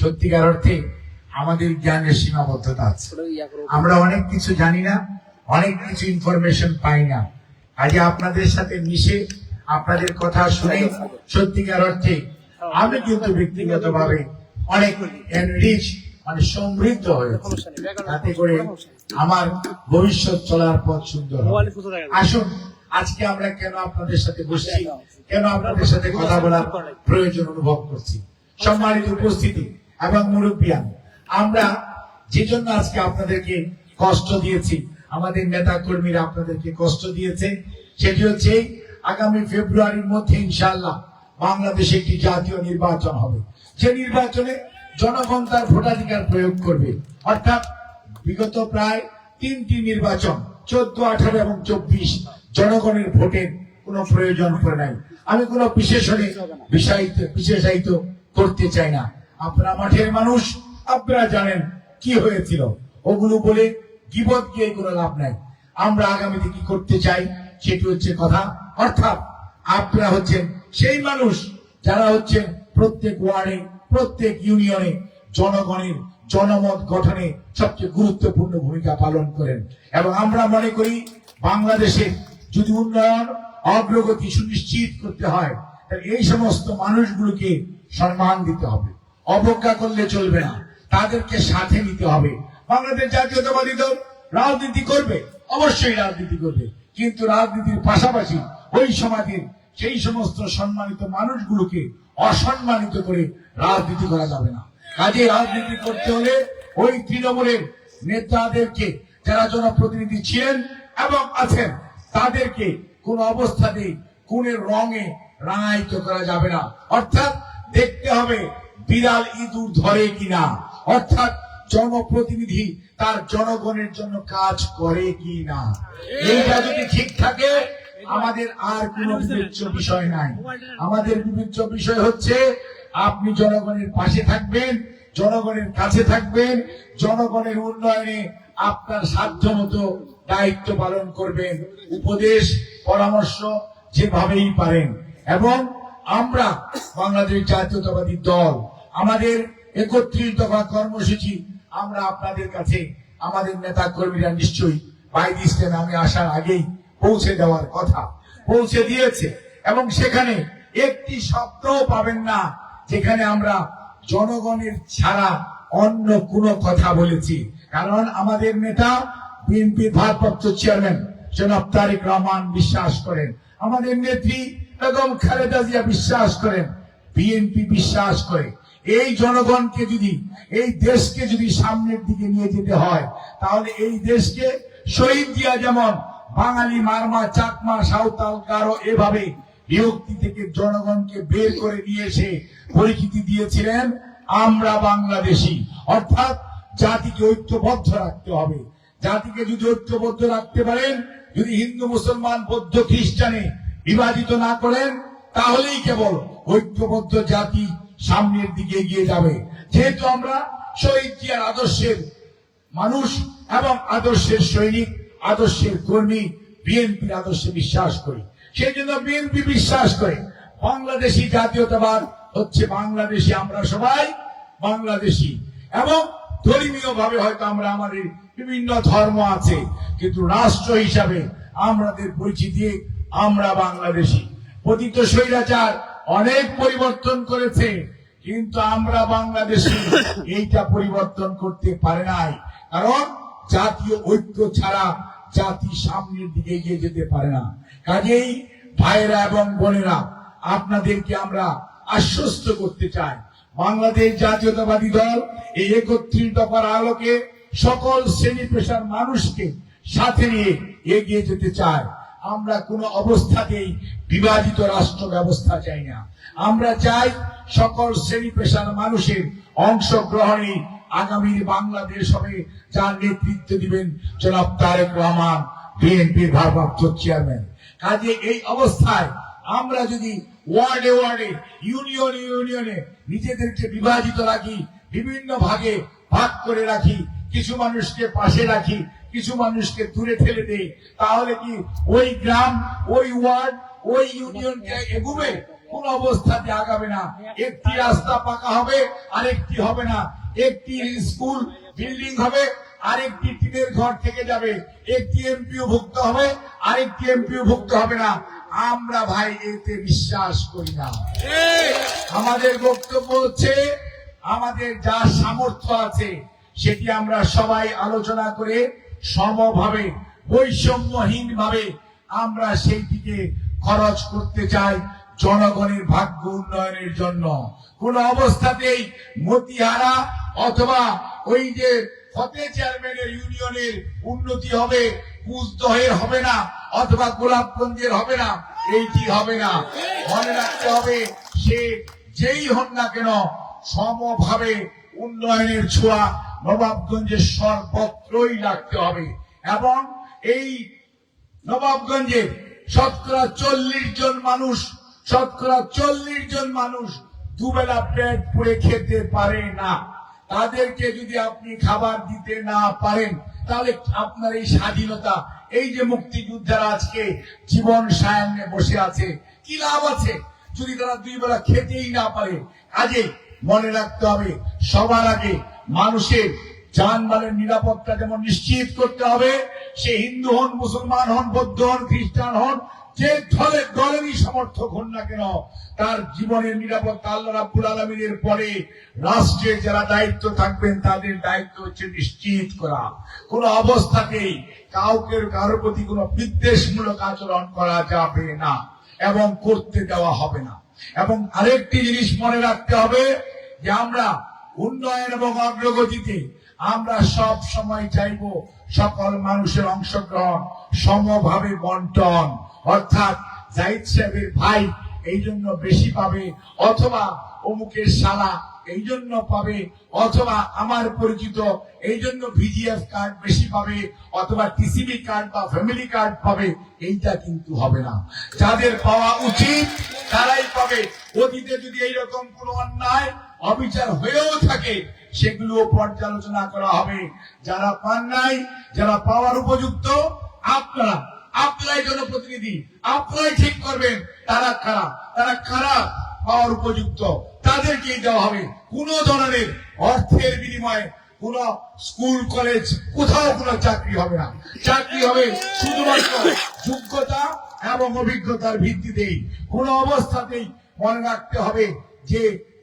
সত্যিকার অর্থে আমাদের জ্ঞানের সীমাবদ্ধতা আছে। আমরা অনেক কিছু জানি না অনেক কিছু ইনফরমেশন পাই না। আজ আপনাদের সাথে মিশে আপনাদের কথা শুনে সত্যিকার অর্থে আমি কিন্তু ব্যক্তিগতভাবে অনেক এনরিচ মানে সমৃদ্ধ হয়েছে। তাতে করে আমার ভবিষ্যৎ চলার পথ সুন্দর আসুন আজকে আমরা কেন আপনাদের সাথে বসছি? কেন আপনাদের সাথে কথা বলার প্রয়োজন অনুভব করছি? সম্মানিত উপস্থিতি এবং মুরব্বিয়ান আমরা যে জন্য আজকে আপনাদেরকে কষ্ট দিয়েছি, আমাদের নেতা কর্মীরা আপনাদেরকে কষ্ট দিয়েছে, সেটি হচ্ছে আগামী ফেব্রুয়ারির মধ্যে ইনশাআল্লাহ বাংলাদেশে একটি জাতীয় নির্বাচন হবে। যে নির্বাচনে জনগণ তার ভোটাধিকার প্রয়োগ করবে। অর্থাৎ বিগত প্রায় তিনটি নির্বাচন, চোদ্দ, আঠারো এবং চব্বিশ জনগণের ভোটের কোনো প্রয়োজন পড়ে নাই। আমি কোনো বিশেষণে বিষায়িত বিশেষায়িত করতে চাই না। আপনারা মাঠের মানুষ, আপনারা জানেন কি হয়েছিল। ওগুলো বলে গিবত গিয়ে কোনো লাভ নাই। আমরা আগামীতে কি করতে চাই সেটি হচ্ছে কথা। অর্থাৎ আপনারা হচ্ছেন সেই মানুষ, যারা হচ্ছেন প্রত্যেক ওয়ার্ডে, প্রত্যেক ইউনিয়নে জনগণের জনমত গঠনে সবচেয়ে গুরুত্বপূর্ণ ভূমিকা পালন করেন। এবং আমরা মনে করি, বাংলাদেশে যদি উন্নয়ন, অগ্রগতি সুনিশ্চিত করতে হয়, তাহলে এই সমস্ত মানুষগুলোকে সম্মান দিতে হবে। অবজ্ঞা করলে চলবে না। তাদেরকে সাথে নিতে হবে। বাংলাদেশ জাতীয়তাবাদী দল রাজনীতি করবে, অবশ্যই রাজনীতি করবে। কিন্তু রাজনীতির পাশাপাশি ওই সমাজের সেই সমস্ত সম্মানিত মানুষগুলোকে অসম্মানিত করে রাজনীতি করা যাবে না। কাজে রাজনীতি করতে হলে ওই তৃণমূলের নেতাদেরকে যারা জনপ্রতিনিধি ছিলেন এবং আছেন, তাদেরকে কোন অবস্থাতেই কোনের রঙে রাঙায়িত করা যাবে না। অর্থাৎ দেখতে হবে বিড়াল ইঁদুর ধরে কিনা। অর্থাৎ জনপ্রতিনিধি তার জনগণের জন্য কাজ করে কি না এইটা যদি ঠিক থাকে, আমাদের আর কোনো বিবেচ্য বিষয় নাই। আমাদের বিবেচ্য বিষয় হচ্ছে, আপনি জনগণের পাশে থাকবেন, জনগণের কাছে থাকবেন, জনগণের উন্নয়নে আপনার সাধ্য মতো দায়িত্ব পালন করবেন। উপদেশ, পরামর্শ যেভাবেই পারেন। এবং আমরা বাংলাদেশ জাতীয়তাবাদী দল, আমাদের একত্রিশ দফা কর্মসূচি, আমরা আপনাদের কাছে, আমাদের নেতা কর্মীরা নিশ্চয়ই বাইদ ইসলামে আমি আসার আগেই পৌঁছে দেওয়ার কথা। পৌঁছে দিয়েছে এবং সেখানে একটি শব্দও পাবেন না, যেখানে আমরা জনগণের ছাড়া অন্য কোনো কথা বলেছি। কারণ আমাদের নেতা বিএনপি ভারপ্রাপ্ত চেয়ারম্যান জনাব তারেক রহমান বিশ্বাস করেন। আমাদের নেত্রী বেগম খালেদা জিয়া বিশ্বাস করেন, বিএনপি বিশ্বাস করে। এই জনগণকে যদি, এই দেশকে যদি সামনের দিকে নিয়ে যেতে হয়, তাহলে এই দেশকে শহীদ দিয়া যেমন বাঙালি মারমা, চাকমা, সাঁওতাল, গারো এভাবে বিভক্তি থেকে জনগণকে বের করে নিয়ে এসে পরিচিতি দিয়েছিলেন, আমরা বাংলাদেশি। অর্থাৎ জাতিকে ঐক্যবদ্ধ রাখতে হবে। জাতিকে যদি ঐক্যবদ্ধ রাখতে পারেন, যদি হিন্দু, মুসলমান, বৌদ্ধ, খ্রিস্টানে বিভাজিত না করেন, তাহলেই কেবল ঐক্যবদ্ধ জাতি সামনের দিকে এগিয়ে যাবে। যেহেতু আমরা শহীদ জিয়ার আদর্শের মানুষ এবং আদর্শের সৈনিক, আদর্শের কর্মী, বিএনপির আদর্শে বিশ্বাস করি। সেই জন্য বিএনপি বিশ্বাস করে। বাংলাদেশি জাতীয়তাবাদ হচ্ছে বাংলাদেশি আমরা সবাই বাংলাদেশি। এবং ধর্মীয় ভাবে হয়তো আমরা আমাদের বিভিন্ন ধর্ম আছে, কিন্তু রাষ্ট্র হিসাবে আমাদের পরিচিতি আমরা বাংলাদেশি। পতিত স্বৈরাচার অনেক পরিবর্তন করেছে, কিন্তু আমরা বাংলাদেশি। এইটা পরিবর্তন করতে পারে নাই। কারণ জাতীয় ঐক্য ছাড়া জাতি সামনের দিকে এগিয়ে যেতে পারে না। কাজেই ভাইয়েরা এবং বোনেরা, আপনাদেরকে আমরা আশ্বস্ত করতে চাই। বাংলাদেশ জাতীয়তাবাদী দল এই একত্রিশ দফার আলোকে সকল শ্রেণি পেশার মানুষকে সাথে নিয়ে এগিয়ে যেতে চায়। আমরা কোনো অবস্থাতেই বিভাজিত রাষ্ট্র ব্যবস্থা চাই না। আমরা চাই সকল শ্রেণি পেশার মানুষের অংশগ্রহণে আগামীর বাংলাদেশ হবে, যার নেতৃত্ব দিবেন জনাব তারেক রহমান, বিএনপির ভারপ্রাপ্ত চেয়ারম্যান। কাজে এই অবস্থায় আমরা যদি ওয়ার্ডে ওয়ার্ডে, ইউনিয়নে ইউনিয়নে নিজেদেরকে বিভাজিত রাখি, বিভিন্ন ভাগে ভাগ করে রাখি, কিছু মানুষকে পাশে রাখি কিছু মানুষকে দূরে ঠেলে দেই, তাহলে কি ওই গ্রাম, ওই ওয়ার্ড, ওই ইউনিয়নকে এগুবে? কোন অবস্থাতে আগাবে না। একটি রাস্তা পাকা হবে, আরেকটি হবে না। একটি স্কুল বিল্ডিং হবে, আরেকটি টিনের ঘর থেকে যাবে। একটি এমপিও ভুক্ত হবে, আরেকটি এমপিও ভুক্ত হবে না। আমরা ভাই, এতে বিশ্বাস করি না। আমাদের বক্তব্য হচ্ছে, আমাদের যা সামর্থ্য আছে, সেটি আমরা সবাই আলোচনা করে সমভাবে বৈষম্যহীন ভাবে আমরা সেই দিকে খরচ করতে চাই জনগণের ভাগ্য উন্নয়নের জন্য। কোন অবস্থাতেই মতিহারা অথবা ওই যে ফতে চেয়ারম্যানের ইউনিয়নের উন্নতি হবে, কুচদহের হবে না, অথবা গোলাপগঞ্জের হবে না, এইটি হবে না। মনে রাখতে হবে, সে যেই হন না কেন, সমভাবে উন্নয়নের ছোঁয়া নবাবগঞ্জের সর্বত্রই রাখতে হবে। এবং এই নবাবগঞ্জে শতকরা চল্লিশ জন মানুষ, শতকরা চল্লিশ জন মানুষ দুবেলা পেট পুড়ে খেতে পারে না। তাদেরকে যদি আপনি খাবার দিতে না পারেন, তাহলে আপনার এই স্বাধীনতা, এই যে মুক্তিযোদ্ধারা আজকে জীবন সায়ান্নে বসে আছে, কি লাভ আছে? যদি তারা দুই বেলা খেতেই না পারে, কাজে মনে রাখতে হবে, সবার আগে মানুষের যানবাহনের নিরাপত্তা যেমন নিশ্চিত করতে হবে, সে হিন্দু হন, মুসলমান হন, বৌদ্ধ হন, খ্রিস্টান হন, যে দলের দলেরই সমর্থক হন না কেন, তার জীবনের নিরাপত্তা আল্লাহ রাব্বুল আলমিনের পরে রাষ্ট্রের যারা দায়িত্ব থাকবেন, তাদের দায়িত্ব হচ্ছে নিশ্চিত করা। কোন অবস্থাতেই কাউকে কারোর প্রতি কোনো বিদ্বেষমূলক আচরণ করা যাবে না এবং করতে দেওয়া হবে না। এবং আরেকটি জিনিস মনে রাখতে হবে যে আমরা উন্নয়ন এবং অগ্রগতিতে আমরা সব সময় চাইব সকল মানুষের অংশগ্রহণ সমভাবে বন্টন। অর্থাৎ জাহিদ সাহেবের ভাই এই জন্য বেশি পাবে, অথবা অমুকের শালা এই জন্য পাবে, অথবা আমার পরিচিত এই জন্য ভিজিএফ কার্ড বেশি পাবে, অথবা টিসিবি কার্ড বা ফ্যামিলি কার্ড পাবে, এইটা কিন্তু হবে না। যাদের পাওয়া উচিত, তারাই পাবে অতীতে যদি এইরকম কোন অন্যায়, অবিচার হয়েও থাকে সেগুলো পর্যালোচনা করা হবে। যারা পান নাই, যারা পাওয়ার উপযুক্ত, আপনারা, আপনারাই জনপ্রতিনিধি, আপনারাই ঠিক করবেন, তারা কারা? তারা কারা পাওয়ার উপযুক্ত? তাদেরকেই দেওয়া হবে। কোন ধরনের অর্থের বিনিময়ে কোন স্কুল, কলেজ, কোথাও কোনো চাকরি হবে না। চাকরি হবে শুধুমাত্র যোগ্যতা এবং অভিজ্ঞতার ভিত্তিতেই। কোন অবস্থাতেই মনে রাখতে হবে যে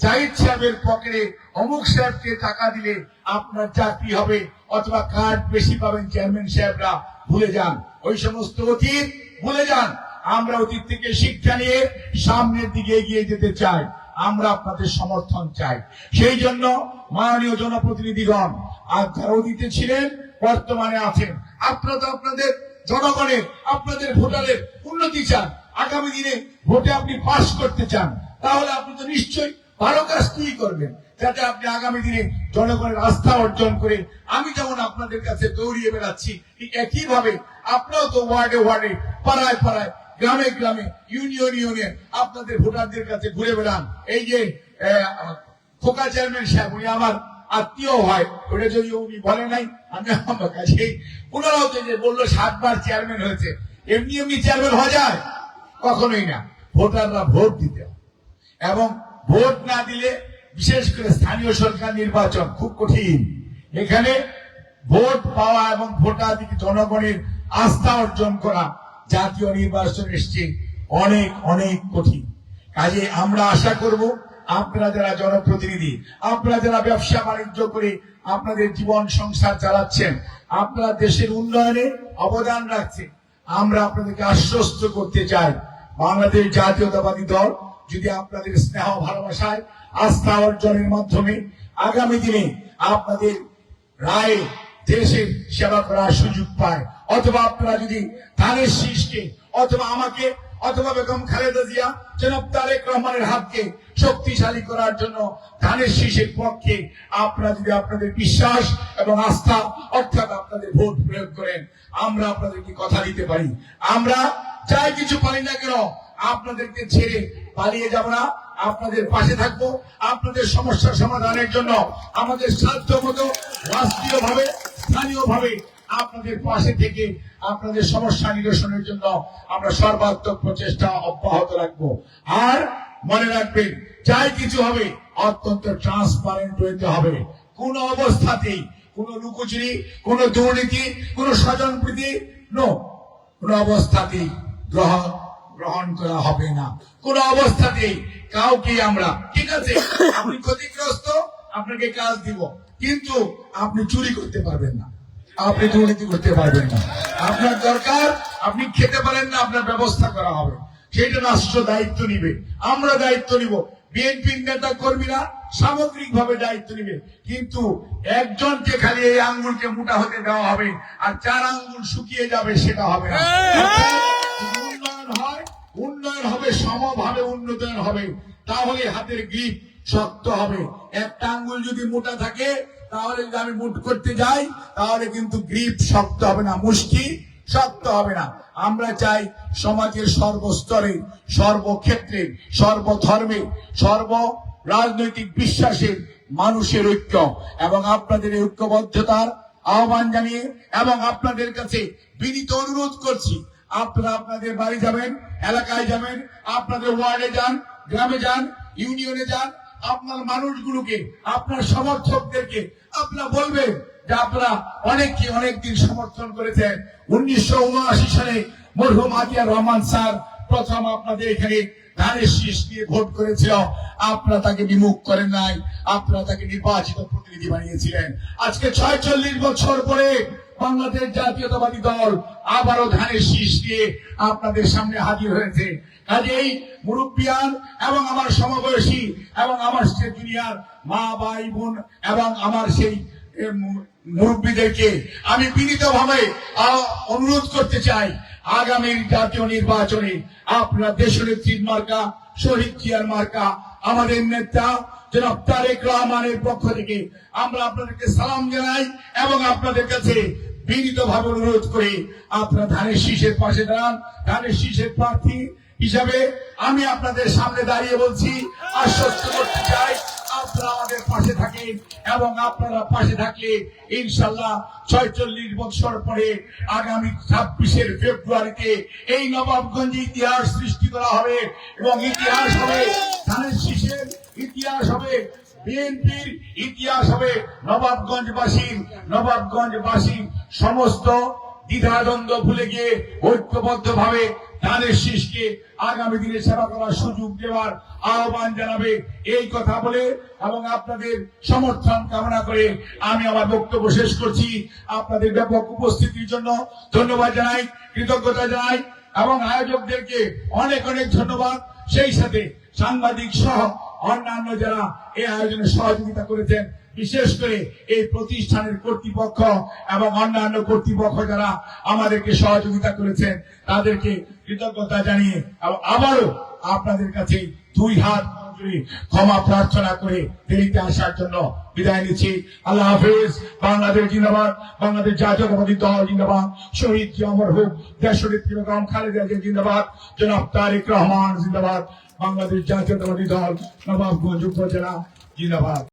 জাহিদ সাহেবের পকেটে অমুক সাহেবকে টাকা দিলে আপনার চাকরি হবে, অথবা কার্ড বেশি পাবেন চেয়ারম্যান সাহেবরা। ভুলে যান। ওই সমস্ত অতীত ভুলে যান। আমরা অতীত থেকে শিক্ষা নিয়ে সামনের দিকে এগিয়ে যেতে চাই। আমরা আপনাদের সমর্থন চাই। সেই জন্য মাননীয় জনপ্রতিনিধিগণ, আর যারা অতীতে ছিলেন, বর্তমানে আছেন, আপনারা তো আপনাদের জনগণের, আপনাদের ভোটারের উন্নতি চান। আগামী দিনে ভোটে আপনি পাশ করতে চান, তাহলে আপনি তো নিশ্চয়ই ভালো কাজটি করবেন, যাতে আপনি আগামী দিনে জনগণের আস্থা অর্জন করে আমি যেমন আপনাদের কাছে দৌড়িয়ে বেড়াচ্ছি, ঠিক একইভাবে আপনারাও তো ওয়ার্ডে ওয়ার্ডে, পাড়ায় পাড়ায়, গ্রামে গ্রামে, ইউনিয়ন ইউনিয়ন আপনাদের ভোটারদের কাছে ঘুরে বেড়ান। এই যে খোকা চেয়ারম্যান সাহেব, উনি আমার আত্মীয় হয়, ওটা যদি উনি বলে নাই, আমি আমার কাছে ওনারাও তো যে বলল, সাতবার চেয়ারম্যান হয়েছে, এমনি এমনি চেয়ারম্যান হওয়া যায়? কখনোই না। ভোটাররা ভোট দিতে এবং ভোট না দিলে বিশেষ করে স্থানীয় সরকার নির্বাচন খুব কঠিন। এখানে ভোট পাওয়া এবং ভোটাধিক জনগণের আস্থা অর্জন করা জাতীয় নির্বাচন এসছে অনেক অনেক কঠিন। কাজে আমরা আশা করব আপনারা যারা জনপ্রতিনিধি, আপনারা যারা ব্যবসা বাণিজ্য করে আপনাদের জীবন সংসার চালাচ্ছেন, আপনারা দেশের উন্নয়নে অবদান রাখছেন, আমরা আপনাদেরকে আশ্বস্ত করতে চাই। বাংলাদেশ জাতীয়তাবাদী দল যদি আপনাদের স্নেহ, ভালোবাসায় আস্থা অর্জনের মাধ্যমে আগামী দিনে আপনাদের রায়ে দেশের সেবা করার সুযোগ পায়, অথবা আপনারা যদি ধানের শীষকে, অথবা আমাকে, অথবা বেগম খালেদা জিয়া, জনাব তারেক রহমানের হাতকে শক্তিশালী করার জন্য ধানের শীষের পক্ষে আপনারা যদি আপনাদের বিশ্বাস এবং আস্থা, অর্থাৎ আপনাদের ভোট প্রয়োগ করেন, আমরা আপনাদেরকে কথা দিতে পারি। আমরা যাই কিছু পারি না কেন, আপনাদেরকে ছেড়ে পালিয়ে যাব না। আপনাদের পাশে থাকব। আপনাদের সমস্যার সমাধানের জন্য আমাদের সাধ্য মতো রাষ্ট্রীয় ভাবে স্থানীয় ভাবে আপনাদের পাশে থেকে আপনাদের সমস্যা নিরসনের জন্য আমরা সর্বাত্মক প্রচেষ্টা অব্যাহত রাখব। আর মনে রাখবেন যাই কিছু হবে, অত্যন্ত ট্রান্সপারেন্ট হইতে হবে। কোন অবস্থাতেই কোন লুকোচুরি, কোন দুর্নীতি, কোন স্বজনপ্রীতি নো কোন অবস্থাতেই গ্রহণ করা হবে না। কোন অবস্থাতেই কাউকে আমরা, ঠিক আছে? আপনি ক্ষতিগ্রস্ত, আপনাকে কাজ দিব। কিন্তু আপনি চুরি করতে পারবেন না। আপনি দুর্নীতি করতে পারবেন না। আপনার দরকার, আপনি খেতে পারেন না, আপনার ব্যবস্থা করা হবে। সেটা রাষ্ট্র দায়িত্ব নিবে। আমরা দায়িত্ব নিব। বিএনপির নেতা কর্মীরা সামগ্রিক ভাবে দায়িত্ব নিবে। কিন্তু একজনকে খালি এই আঙ্গুলকে মোটা হতে দেওয়া হবে আর চার আঙ্গুল শুকিয়ে যাবে সেটা হবে না। হয়! উন্নয়ন হবে, সমভাবে উন্নয়ন হবে। তাহলে হাতের গ্রিপ শক্ত হবে। একটা আঙ্গুল যদি মোটা থাকে, তাহলে যদি আমি মুট করতে যাই, তাহলে কিন্তু গ্রিপ শক্ত হবে না, মুষ্টি শক্ত হবে না। আমরা চাই সমাজের সর্বস্তরে, সর্বক্ষেত্রে, সর্বধর্মে, সর্ব রাজনৈতিক বিশ্বাসের মানুষের ঐক্য এবং আপনাদের ঐক্যবদ্ধতার আহ্বান জানিয়ে এবং আপনাদের কাছে বিনীত অনুরোধ করছি আপনারা আপনাদের বাড়ি যাবেন, এলাকায় যাবেন, আপনাদের ওয়ার্ডে যান, গ্রামে যান, ইউনিয়নে যান, আপনার মানুষগুলোকে, আপনার সমর্থকদেরকে আপনারা বলবেন যে আপনারা অনেককে অনেকদিন সমর্থন করেছেন। উনিশশো উনআশি সালে মরহুম আতিয়ার রহমান স্যার প্রথম আপনাদের এখানে ধানের শীষ দিয়ে ভোট করেছিল। আপনারা তাকে বিমুখ করেন নাই, আপনারা তাকে নির্বাচিত প্রতিনিধি বানিয়েছিলেন। আজকে ছয়চল্লিশ বছর পরে বাংলাদেশ জাতীয়তাবাদী দল আবারও ধানের শীষ দিয়ে আপনাদের সামনে হাজির হয়েছে। কাজেই মুরব্বিয়ান এবং আমার সমবয়সী এবং আমার সে দুনিয়ার মা, ভাই, বোন এবং আমার সেই মুরব্বীদেরকে আমি বিনীত ভাবে অনুরোধ করতে চাই আগামীর জাতীয় নির্বাচনে আপনারা দেশনেত্রীর মার্কা, শহীদ জিয়ার মার্কা, আমাদের নেতা জনাব তারেক রহমানের পক্ষ থেকে আমরা আপনাদেরকে সালাম জানাই এবং আপনাদের কাছে বিনীত ভাবে অনুরোধ করে, আপনারা ধানের শীষের পাশে দাঁড়ান। ধানের শীষের প্রার্থী হিসাবে আমি আপনাদের সামনে দাঁড়িয়ে বলছি, আশ্বস্ত করতে চাই, আপনারা আমাদের পাশে থাকেন এবং আপনারা পাশে থাকলে ইনশাল্লাহ ছয়চল্লিশ বছর পরে আগামী ছাব্বিশের ফেব্রুয়ারিতে এই নবাবগঞ্জে ইতিহাস সৃষ্টি করা হবে এবং ইতিহাস হবে, ধানের শীষের ইতিহাস হবে বিএনপির ইতিহাস হবে নবাবগঞ্জবাসীর নবাবগঞ্জবাসীর সমস্ত দ্বিধাদ্বন্দ্ব ভুলে গিয়ে ঐক্যবদ্ধ ভাবে ধানের শীষকে আগামী দিনে সেবা করার সুযোগ দেওয়ার আহ্বান জানাবে। এই কথা বলে এবং আপনাদের সমর্থন কামনা করে আমি আমার বক্তব্য শেষ করছি। আপনাদের ব্যাপক উপস্থিতির জন্য ধন্যবাদ জানাই, কৃতজ্ঞতা জানাই এবং আয়োজকদেরকে অনেক অনেক ধন্যবাদ। সেই সাথে সাংবাদিক সহ অন্যান্য যারা এই আয়োজনে সহযোগিতা করেছেন, বিশেষ করে এই প্রতিষ্ঠানের কর্তৃপক্ষ এবং অন্যান্য কর্তৃপক্ষ যারা আমাদেরকে সহযোগিতা করেছেন, তাদেরকে কৃতজ্ঞতা জানিয়ে এবং আবারও আপনাদের কাছে দুই হাত ক্ষমা প্রার্থনা করে দেরিতে আসার জন্য বিদায় নিচ্ছি। আল্লাহ হাফিজ। বাংলাদেশ জিন্দাবাদ। বাংলাদেশ জাতীয়তাবাদী দল জিন্দাবাদ। শহীদ জি অমর হোক খালেদা জিন্দাবাদ। জনাব তারেক রহমান জিন্দাবাদ। বাংলাদেশ জাতীয়তাবাদী দল নবাবগঞ্জ উপজেলা জিন্দাবাদ।